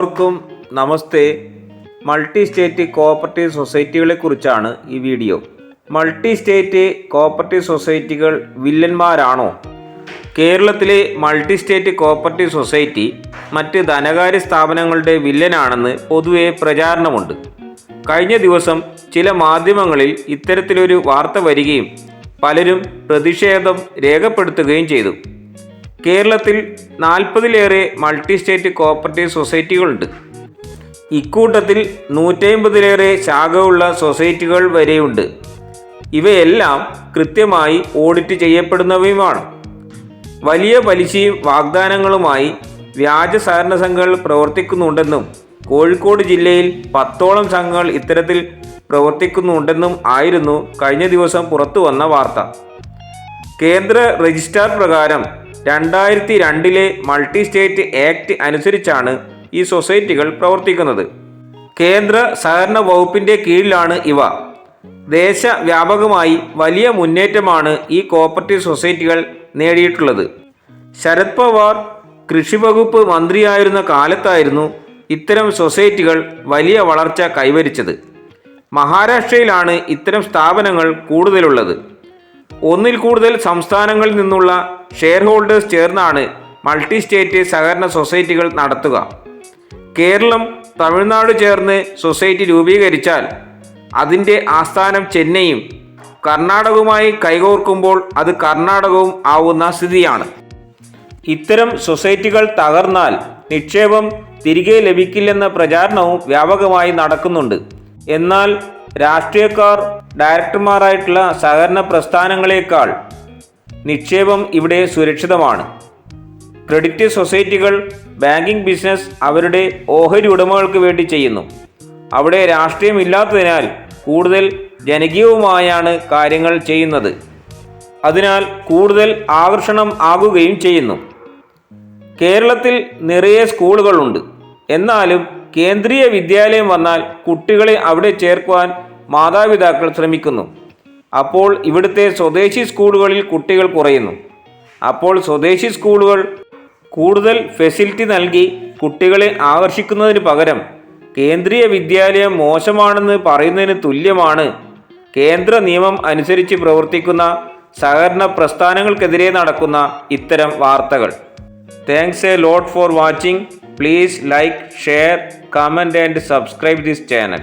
എല്ലാവർക്കും നമസ്തേ. Multi state cooperative സൊസൈറ്റികളെ കുറിച്ചാണ് ഈ വീഡിയോ. മൾട്ടി സ്റ്റേറ്റ് കോപ്പറേറ്റീവ് സൊസൈറ്റികൾ വില്ലന്മാരാണോ? കേരളത്തിലെ മൾട്ടി സ്റ്റേറ്റ് കോപ്പറേറ്റീവ് സൊസൈറ്റി മറ്റ് ധനകാര്യ സ്ഥാപനങ്ങളുടെ വില്ലനാണെന്ന് പൊതുവെ പ്രചാരണമുണ്ട്. കഴിഞ്ഞ ദിവസം ചില മാധ്യമങ്ങളിൽ ഇത്തരത്തിലൊരു വാർത്ത വരികയും പലരും പ്രതിഷേധം രേഖപ്പെടുത്തുകയും ചെയ്തു. കേരളത്തിൽ നാൽപ്പതിലേറെ മൾട്ടി സ്റ്റേറ്റ് കോപ്പറേറ്റീവ് സൊസൈറ്റികളുണ്ട്. ഇക്കൂട്ടത്തിൽ നൂറ്റമ്പതിലേറെ ശാഖയുള്ള സൊസൈറ്റികൾ വരെയുണ്ട്. ഇവയെല്ലാം കൃത്യമായി ഓഡിറ്റ് ചെയ്യപ്പെടുന്നവയുമാണ്. വലിയ പലിശയും വാഗ്ദാനങ്ങളുമായി വ്യാജ സഹകരണ സംഘങ്ങൾ പ്രവർത്തിക്കുന്നുണ്ടെന്നും കോഴിക്കോട് ജില്ലയിൽ പത്തോളം സംഘങ്ങൾ ഇത്തരത്തിൽ പ്രവർത്തിക്കുന്നുണ്ടെന്നും ആയിരുന്നു കഴിഞ്ഞ ദിവസം പുറത്തു വന്ന വാർത്ത. കേന്ദ്ര രജിസ്ട്രാർ പ്രകാരം രണ്ടായിരത്തി രണ്ടിലെ മൾട്ടി സ്റ്റേറ്റ് ആക്ട് അനുസരിച്ചാണ് ഈ സൊസൈറ്റികൾ പ്രവർത്തിക്കുന്നത്. കേന്ദ്ര സഹകരണ വകുപ്പിന്റെ കീഴിലാണ് ഇവ. ദേശവ്യാപകമായി വലിയ മുന്നേറ്റമാണ് ഈ കോപ്പറേറ്റീവ് സൊസൈറ്റികൾ നേടിയിട്ടുള്ളത്. ശരത് പവാർ കൃഷി വകുപ്പ് മന്ത്രിയായിരുന്ന കാലത്തായിരുന്നു ഇത്തരം സൊസൈറ്റികൾ വലിയ വളർച്ച കൈവരിച്ചത്. മഹാരാഷ്ട്രയിലാണ് ഇത്തരം സ്ഥാപനങ്ങൾ കൂടുതലുള്ളത്. ഒന്നിൽ കൂടുതൽ സംസ്ഥാനങ്ങളിൽ നിന്നുള്ള ഷെയർ ഹോൾഡേഴ്സ് ചേർന്നാണ് മൾട്ടി സ്റ്റേറ്റ് സഹകരണ സൊസൈറ്റികൾ നടത്തുക. കേരളം തമിഴ്നാട് ചേർന്ന് സൊസൈറ്റി രൂപീകരിച്ചാൽ അതിന്റെ ആസ്ഥാനം ചെന്നൈയും കർണാടകവുമായി കൈകോർക്കുമ്പോൾ അത് കർണാടകവും ആവുന്ന സ്ഥിതിയാണ്. ഇത്തരം സൊസൈറ്റികൾ തകർന്നാൽ നിക്ഷേപം തിരികെ ലഭിക്കില്ലെന്ന പ്രചാരണവും വ്യാപകമായി നടക്കുന്നുണ്ട്. എന്നാൽ രാഷ്ട്രീയക്കാർ ഡയറക്ടർമാരായിട്ടുള്ള സഹകരണ പ്രസ്ഥാനങ്ങളേക്കാൾ നിക്ഷേപം ഇവിടെ സുരക്ഷിതമാണ്. ക്രെഡിറ്റ് സൊസൈറ്റികൾ ബാങ്കിംഗ് ബിസിനസ് അവരുടെ ഓഹരി ഉടമകൾക്ക് വേണ്ടി ചെയ്യുന്നു. അവിടെ രാഷ്ട്രീയമില്ലാത്തതിനാൽ കൂടുതൽ ജനകീയവുമായാണ് കാര്യങ്ങൾ ചെയ്യുന്നത്. അതിനാൽ കൂടുതൽ ആകർഷണം ആകുകയും ചെയ്യുന്നു. കേരളത്തിൽ നിറയെ സ്കൂളുകളുണ്ട്. എന്നാലും കേന്ദ്രീയ വിദ്യാലയം വന്നാൽ കുട്ടികളെ അവിടെ ചേർക്കുവാൻ മാതാപിതാക്കൾ ശ്രമിക്കുന്നു. അപ്പോൾ ഇവിടുത്തെ സ്വദേശി സ്കൂളുകളിൽ കുട്ടികൾ കുറയുന്നു. അപ്പോൾ സ്വദേശി സ്കൂളുകൾ കൂടുതൽ ഫെസിലിറ്റി നൽകി കുട്ടികളെ ആകർഷിക്കുന്നതിന് പകരം കേന്ദ്രീയ വിദ്യാലയം മോശമാണെന്ന് പറയുന്നതിന് തുല്യമാണ് കേന്ദ്ര നിയമം അനുസരിച്ച് പ്രവർത്തിക്കുന്ന സഹകരണ പ്രസ്ഥാനങ്ങൾക്കെതിരെ നടക്കുന്ന ഇത്തരം വാർത്തകൾ. Thanks a lot for watching Please like, share, comment and subscribe this channel.